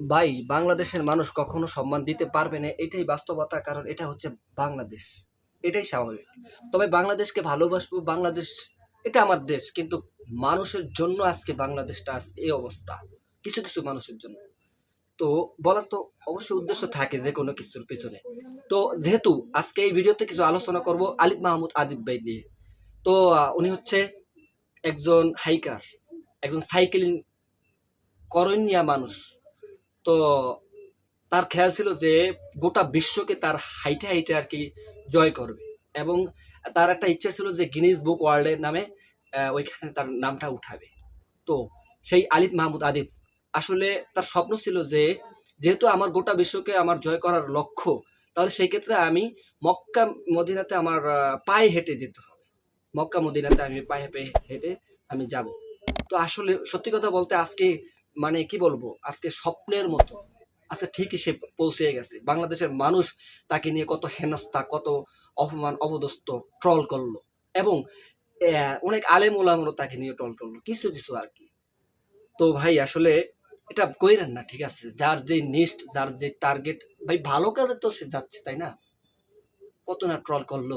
ভাই, বাংলাদেশের মানুষ কখনো সম্মান দিতে পারবে না, এটাই বাস্তবতা, কারণ এটা হচ্ছে বাংলাদেশ। এটাই স্বাভাবিক। তবে বাংলাদেশকে ভালোবাসবো, বাংলাদেশ, এটা আমার দেশ, কিন্তু মানুষের জন্য আজকে বাংলাদেশটা আজ এই অবস্থা, কিছু কিছু মানুষের জন্য। তো বলার তো অবশ্যই উদ্দেশ্য থাকে যে কোনো কিছুর পিছনে। তো যেহেতু আজকে এই ভিডিওতে কিছু আলোচনা করব আলিফ মাহমুদ আদিব ভাই নিয়ে। তো উনি হচ্ছে একজন হাইকার একজন সাইকেলিং করণীয় মানুষ। তো তার খেয়াল ছিল যে গোটা বিশ্বকে তার হাইটে হাইটে আর কি জয় করবে। এবং তার একটা ইচ্ছা ছিল যে গিনিস বুক ওয়ার্ল্ডের নামে ওইখানে তার নামটা উঠাবে। তো সেই আলিফ মাহমুদ আদিব, আসলে তার স্বপ্ন ছিল যে যেহেতু আমার গোটা বিশ্বকে আমার জয় করার লক্ষ্য, তাহলে সেই ক্ষেত্রে আমি মক্কা মদিনাতে আমার পায়ে হেঁটে যেতে হবে। মক্কা মদিনাতে আমি পায়ে হেঁটে হেঁটে আমি যাব। তো আসলে সত্যি কথা বলতে আজকে মানে কি বলব, আজকে স্বপ্নের মতো। আজকে ঠিকই সে পৌঁছে গেছে। বাংলাদেশের মানুষ তাকে নিয়ে কত হেনস্থা, কত অপমান, অপদস্থ ট্রল করল এবং অনেক আলেম ওলামরও তাকে নিয়ে ট্রল করল, কিছু কিছু আর কি। তো ভাই, আসলে এটা কইরেন না, ঠিক আছে? যার যে নিস্ট যার যে টার্গেট ভাই, ভালো কাজে তো সে যাচ্ছে, তাই না? কত না ট্রল করল,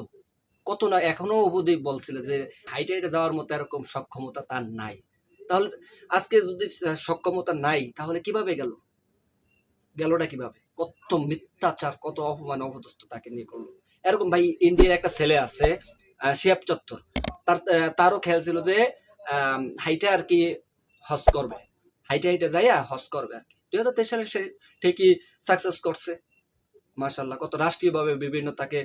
কত না, এখনও অবধি বলছিল যে হাইটে হাইটে যাওয়ার মতো এরকম সক্ষমতা তার নাই। তাহলে আজকে যদি সক্ষমতা নাই, তাহলে কীভাবে গেল? গেলটা কীভাবে? কত মিথ্যাচার, কত অপমান, অপদস্থ তাকে নিয়ে করল। এরকম ভাই ইন্ডিয়ার একটা ছেলে আছে শিয়াব চত্বর। তার তারও খেয়াল ছিল যে হাইটে আর কি হজ করবে। হাইটে হাইটে যাইয়া হজ করবে আর কি। দুই হাজার তেইশ সালে সে ঠিকই সাকসেস করছে। মার্শাল্লাহ কত রাষ্ট্রীয়ভাবে বিভিন্ন তাকে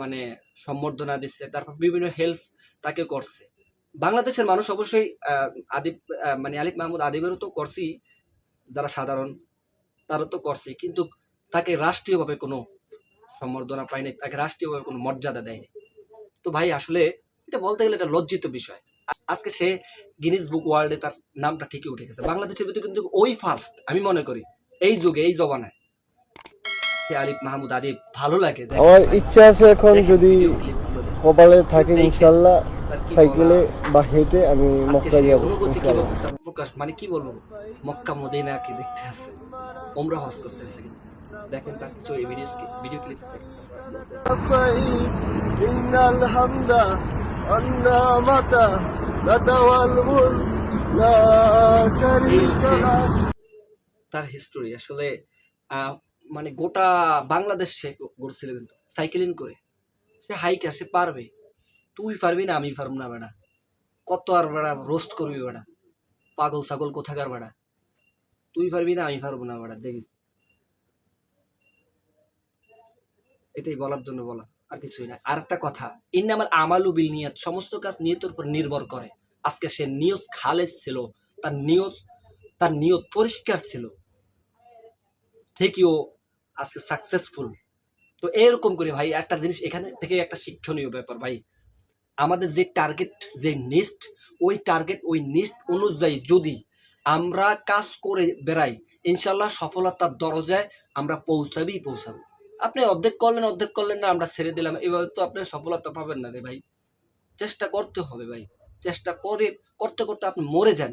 মানে সম্বর্ধনা দিচ্ছে, তারপর বিভিন্ন হেল্প তাকে করছে। বাংলাদেশের মানুষ অবশ্যই আদিব মানে আলিফ মাহমুদ আদিবেরও তো করছি যারা সাধারণ তারও তো করছে কিন্তু তাকে রাষ্ট্রীয়ভাবে কোনো সম্বর্ধনা পায়নি তাকে রাষ্ট্রীয়ভাবে কোনো মর্যাদা দেয়নি। তো ভাই আসলে এটা বলতে গেলে এটা লজ্জিত বিষয়। আজকে সে গিনিস বুক ওয়ার্ল্ডে তার নামটা ঠিকই উঠে গেছে। বাংলাদেশের ভিতরে কিন্তু ওই ফার্স্ট আমি মনে করি এই যুগে এই জবানায় সে আলিফ মাহমুদ আদিব ভালো লাগে। আমার ইচ্ছা আছে এখন যদি। কপালে থাকে ইনশাল্লাহ। সাইকেলে বা হেঁটে আমি মক্কা যাব প্রকাশ মানে কি বলব? মক্কা মদিনাকে দেখতে আছে ওমরা হজ করতে আছে কিন্তু। দেখেন তার কিছু ভিডিও ভিডিও ক্লিপ তার হিস্টোরি আসলে মানে গোটা বাংলাদেশ সে ঘুরছিল কিন্তু। সাইকেলিং করে। সে হাইক আসে পারবে। তুই পারবি না, আমি পারব না বেড়া। কত আর বেড়া রোস্ট করবি বেড়া। পাগল ছাগল কোথাকার বেড়া। তুই পারবি না, আমি পারব না বেড়া, দেখিস। এটাই বলার জন্য বলা, আর কিছুই না। আর একটা কথা, ইন্নামাল আমালু বিল নিয়ত সমস্ত কাজ নিয়তের উপর নির্ভর করে। আজকে সে নিয়ত খালেজ ছিল, তার নিয়ত তার নিয়ত পরিষ্কার ছিল। ঠিকই ও আজকে সাকসেসফুল তো এরকম করে ভাই, একটা জিনিস এখানে থেকে একটা শিক্ষণীয় ব্যাপার ভাই। আমাদের যে টার্গেট যে নিস্ট ওই টার্গেট ওই নিস্ট অনুযায়ী যদি আমরা কাজ করে বেড়াই ইনশাল্লাহ সফলতার দরজায় আমরা পৌঁছাবেই পৌঁছাবো। আপনি অর্ধেক করলেন অর্ধেক করলেন না, আমরা ছেড়ে দিলাম। এভাবে তো আপনি সফলতা পাবেন না রে ভাই। চেষ্টা করতে হবে ভাই। চেষ্টা করে, করতে করতে আপনি মরে যান।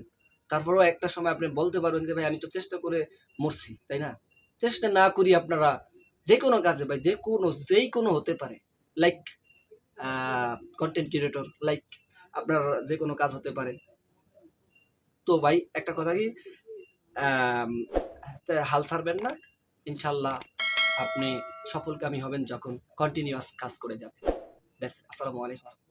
তারপরেও একটা সময় আপনি বলতে পারবেন যে, ভাই, আমি তো চেষ্টা করে মরছি তাই না? চেষ্টা না করি আপনারা যে কোনো কাজে ভাই, যে কোনো, যেই কোনো হতে পারে। লাইক কন্টেন্ট ক্রিয়েটর লাইক আপনার যে কোনো কাজ হতে পারে। তো ভাই, একটা কথা কি হাল ছাড়বেন না। ইনশাল্লাহ আপনি সফলকামী হবেন যখন কন্টিনিউয়াস কাজ করে যাবেন। আসসালামু আলাইকুম।